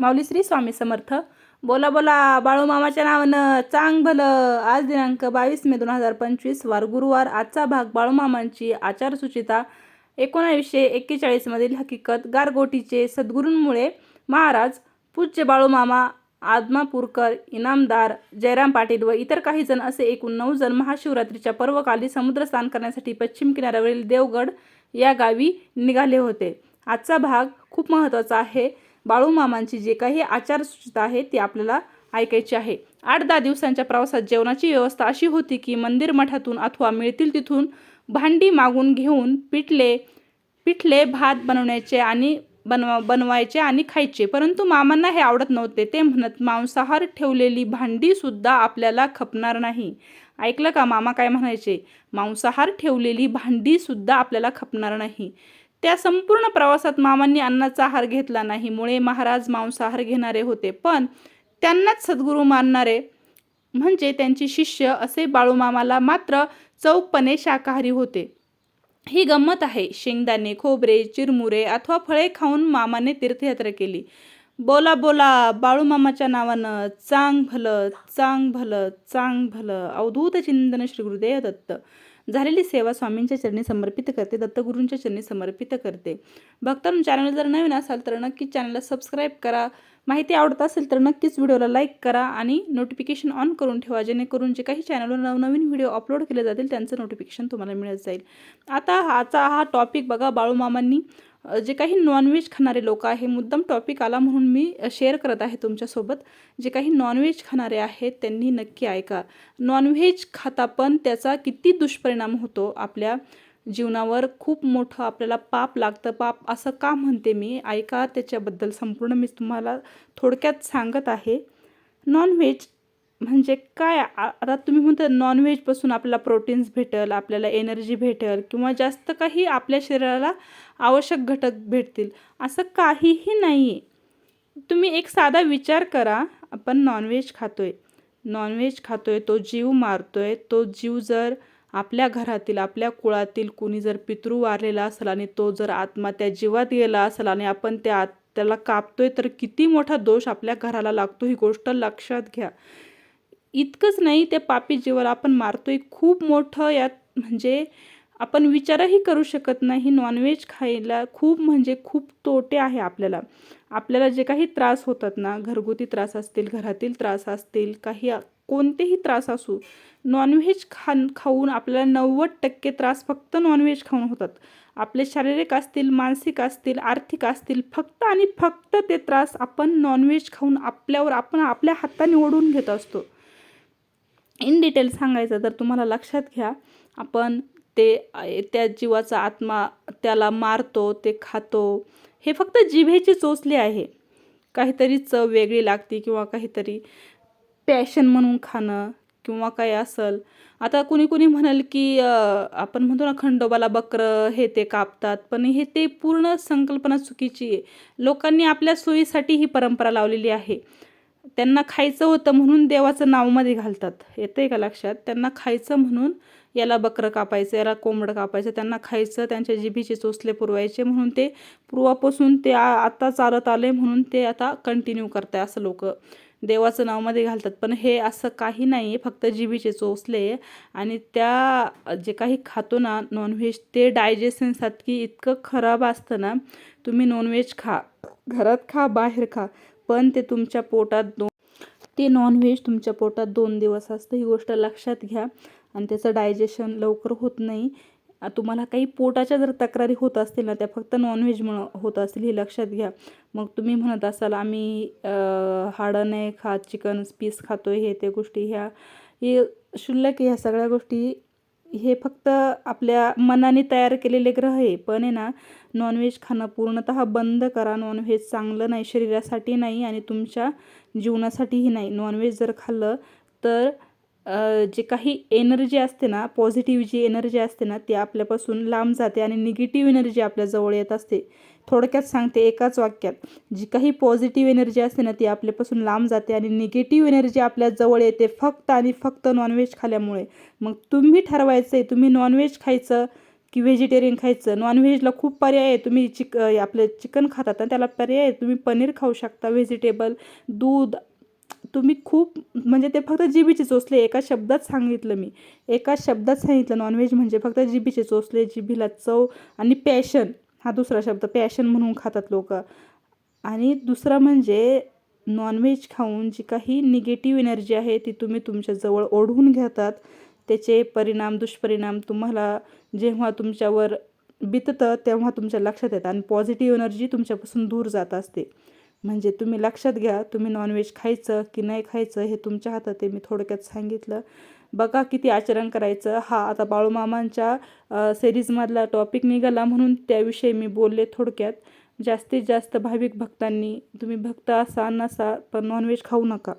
माऊली श्री स्वामी समर्थ. बोला बोला बाळूमामाच्या नावानं चांग भलं. आज दिनांक बावीस मे दोन हजार पंचवीस वार गुरुवार. आजचा भाग बाळूमामांची आचारसूचिता. एकोणावीसशे एक्केचाळीसमधील हकीकत गारगोटीचे सद्गुरूंमुळे महाराज पूज्य बाळूमामा आदमापूरकर इनामदार जयराम पाटील व इतर काही जण असे एकूण नऊ जण महाशिवरात्रीच्या पर्वकाली समुद्रस्नान करण्यासाठी पश्चिम किनाऱ्यावरील देवगड या गावी निघाले होते. आजचा भाग खूप महत्त्वाचा आहे. बाळूमामांची जे काही आचारसूचिता आहे ती आपल्याला ऐकायची आहे. आठ दहा दिवसांच्या प्रवासात जेवणाची व्यवस्था अशी होती की मंदिर मठातून अथवा मिळतील तिथून भांडी मागून घेऊन पिठले पिठले भात बनवण्याचे आणि बनवा बनवायचे आणि खायचे. परंतु मामांना हे आवडत नव्हते. ते म्हणत मांसाहार ठेवलेली भांडीसुद्धा आपल्याला खपणार नाही. ऐकलं का? मामा काय म्हणायचे? मांसाहार ठेवलेली भांडीसुद्धा आपल्याला खपणार नाही. त्या संपूर्ण प्रवासात मामांनी अन्नाचा आहार घेतला नाही. मुळे महाराज मांसाहार घेणारे होते. पण त्यांनाच सद्गुरू मानणारे म्हणजे त्यांचे शिष्य असे बाळूमामाला मात्र चौकपणे शाकाहारी होते. ही गंमत आहे. शेंगदाणे खोबरे चिरमुरे अथवा फळे खाऊन मामाने तीर्थयात्रा केली. बोला बोला बाळूमामाच्या नावानं चांग भलं चांग भलं चांग भलं अवधूत चिंतन श्री गुरुदेव दत्त. झालेली सेवा स्वामींच्या चरणी समर्पित करते दत्तगुरूंच्या चरणी समर्पित करते. भक्तांनो चॅनल जर नवीन असाल तर नक्कीच चॅनलला सबस्क्राईब करा. माहिती आवडत असेल तर नक्कीच व्हिडिओला लाईक करा आणि नोटिफिकेशन ऑन करून ठेवा जेणेकरून जे काही चॅनलवर नवनवीन व्हिडिओ अपलोड केले जातील त्यांचं नोटिफिकेशन तुम्हाला मिळत जाईल. आता हाचा हा टॉपिक बघा बाळूमामांनी. जे काही नॉनव्हेज खाणारे लोक आहे मुद्दाम टॉपिक आला म्हणून मी शेअर करत आहे तुमच्यासोबत. जे काही नॉनव्हेज खाणारे आहेत त्यांनी नक्की ऐका. नॉनव्हेज खाता पण त्याचा किती दुष्परिणाम होतो आपल्या जीवनावर? खूप मोठं आपल्याला पाप लागतं. पाप असं का म्हणते मी? ऐका त्याच्याबद्दल संपूर्ण मी तुम्हाला थोडक्यात सांगत आहे. नॉनव्हेज म्हणजे काय आता तुम्ही म्हणता नॉनव्हेजपासून आपल्याला प्रोटीन्स भेटेल आपल्याला एनर्जी भेटेल किंवा जास्त काही आपल्या शरीराला आवश्यक घटक भेटतील असं काहीही नाही आहे तुम्ही एक साधा विचार करा आपण नॉनव्हेज खातो आहे नॉनव्हेज खातो आहे तो जीव मारतो आहे तो जीव जर आपल्या घरातील आपल्या कुळातील कुणी जर पितृ वारलेला असेल आणि तो जर आत्मा त्या जीवात गेला असेल आणि आपण त्या आत त्याला कापतोय तर किती मोठा दोष आपल्या घराला लागतो ही गोष्ट लक्षात घ्या. इतकंच नाही त्या पापी जीवाला आपण मारतोय. खूप मोठं यात म्हणजे आपण विचारही करू शकत नाही. नॉनव्हेज खायला खूप म्हणजे खूप तोटे आहे आपल्याला. आपल्याला जे काही त्रास होतात ना घरगुती त्रास असतील घरातील त्रास असतील काही कोणतेही त्रास असू नॉनव्हेज खान खाऊन आपल्याला नव्वद टक्के त्रास फक्त नॉनव्हेज खाऊन होतात. आपले शारीरिक असतील मानसिक असतील आर्थिक असतील फक्त आणि फक्त ते त्रास आपण नॉनव्हेज खाऊन आपल्यावर आपण आपल्या हाताने ओढून घेत असतो. इन डिटेल सांगायचं तर तुम्हाला लक्षात घ्या आपण ते त्या जीवाचा आत्मा त्याला मारतो ते खातो. हे फक्त जिभेची चोचली आहे. काहीतरी चव वेगळी लागते किंवा काहीतरी पॅशन म्हणून खाणं किंवा काय असेल. आता कुणी कुणी म्हणाल की आपण म्हणतो ना खंडोबाला बकरं हे ते कापतात पण हे ते पूर्ण संकल्पना चुकीची आहे. लोकांनी आपल्या सोयीसाठी ही परंपरा लावलेली आहे. त्यांना खायचं होतं म्हणून देवाचं नावमध्ये घालतात. येतं आहे का लक्षात? त्यांना खायचं म्हणून याला बकरं कापायचं याला कोंबडं कापायचं त्यांना खायचं त्यांच्या जिभीचे चोचले पुरवायचे म्हणून ते पूर्वापासून ते आ आता चालत आले म्हणून ते आता कंटिन्यू करताय असं लोक. देवाचं नावमध्ये घालतात. पण हे असं काही नाही आहे फक्त जिभीचे चोचले आणि त्या जे काही खातो ना नॉनव्हेज ते डायजेशनसाठी इतकं खराब असतं ना तुम्ही नॉनव्हेज खा. घरात खा बाहेर खा. पण ते तुमच्या पोटात दोन ते नॉनव्हेज तुमच्या पोटात दोन दिवस असतं ही गोष्ट लक्षात घ्या. आणि त्याचं डायजेशन लवकर होत नाही. तुम्हाला काही पोटाच्या जर तक्रारी होत असतील ना त्या फक्त नॉनव्हेजमुळं होत असतील हे लक्षात घ्या. मग तुम्ही म्हणत असाल आम्ही हाडं नाही खात चिकन पीस खातो हे ते गोष्टी ह्या. हे क्षुल्लक ह्या सगळ्या गोष्टी. हे फक्त आपल्या मनाने तयार केलेले ग्रह आहे पण आहे ना नॉनव्हेज खाणं पूर्णतः बंद करा. नॉनव्हेज चांगलं नाही शरीरासाठी नाही आणि तुमच्या जीवनासाठीही नाही. नॉनव्हेज जर खाल्लं तर जे काही एनर्जी असते ना पॉझिटिव्ह जी एनर्जी असते ना ती आपल्यापासून लांब जाते आणि निगेटिव्ह एनर्जी आपल्याजवळ येत असते. थोडक्यात सांगते एकाच वाक्यात. जी काही पॉझिटिव्ह एनर्जी असते ना ती आपल्यापासून लांब जाते आणि निगेटिव्ह एनर्जी आपल्याजवळ येते फक्त आणि फक्त नॉनव्हेज खाल्यामुळे मग तुम्ही ठरवायचं आहे तुम्ही नॉनव्हेज खायचं की व्हेजिटेरियन खायचं. नॉनव्हेजला खूप पर्याय आहे. तुम्ही चिक आपलं चिकन खातात ना त्याला पर्याय आहे. तुम्ही पनीर खाऊ शकता व्हेजिटेबल दूध. तुम्ही खूप म्हणजे ते फक्त जिबीचे चोचले. एका शब्दात सांगितलं मी. एका शब्दात सांगितलं नॉनव्हेज म्हणजे फक्त जिबीचे चोचले जिबीला चव आणि पॅशन हा दुसरा शब्द पॅशन म्हणून खातात लोक. आणि दुसरा म्हणजे नॉनव्हेज खाऊन जी काही निगेटिव्ह एनर्जी आहे ती तुम्ही तुमच्याजवळ ओढवून घेतात. त्याचे परिणाम दुष्परिणाम तुम्हाला जेव्हा तुमच्यावर बिततं तेव्हा तुमच्या लक्षात येतं आणि पॉझिटिव्ह एनर्जी तुमच्यापासून दूर जात असते. म्हणजे तुम्ही लक्षात घ्या तुम्ही नॉनव्हेज खायचं की नाही खायचं हे तुमच्या हातात आहे. मी थोडक्यात सांगितलं. बघा किती आचरण करायचं. हा आता बाळूमामांच्या सिरीजमधला टॉपिक निघाला म्हणून त्याविषयी मी बोलले थोडक्यात. जास्तीत जास्त भाविक भक्तांनी तुम्ही भक्त असा नसा पण नॉनव्हेज खाऊ नका.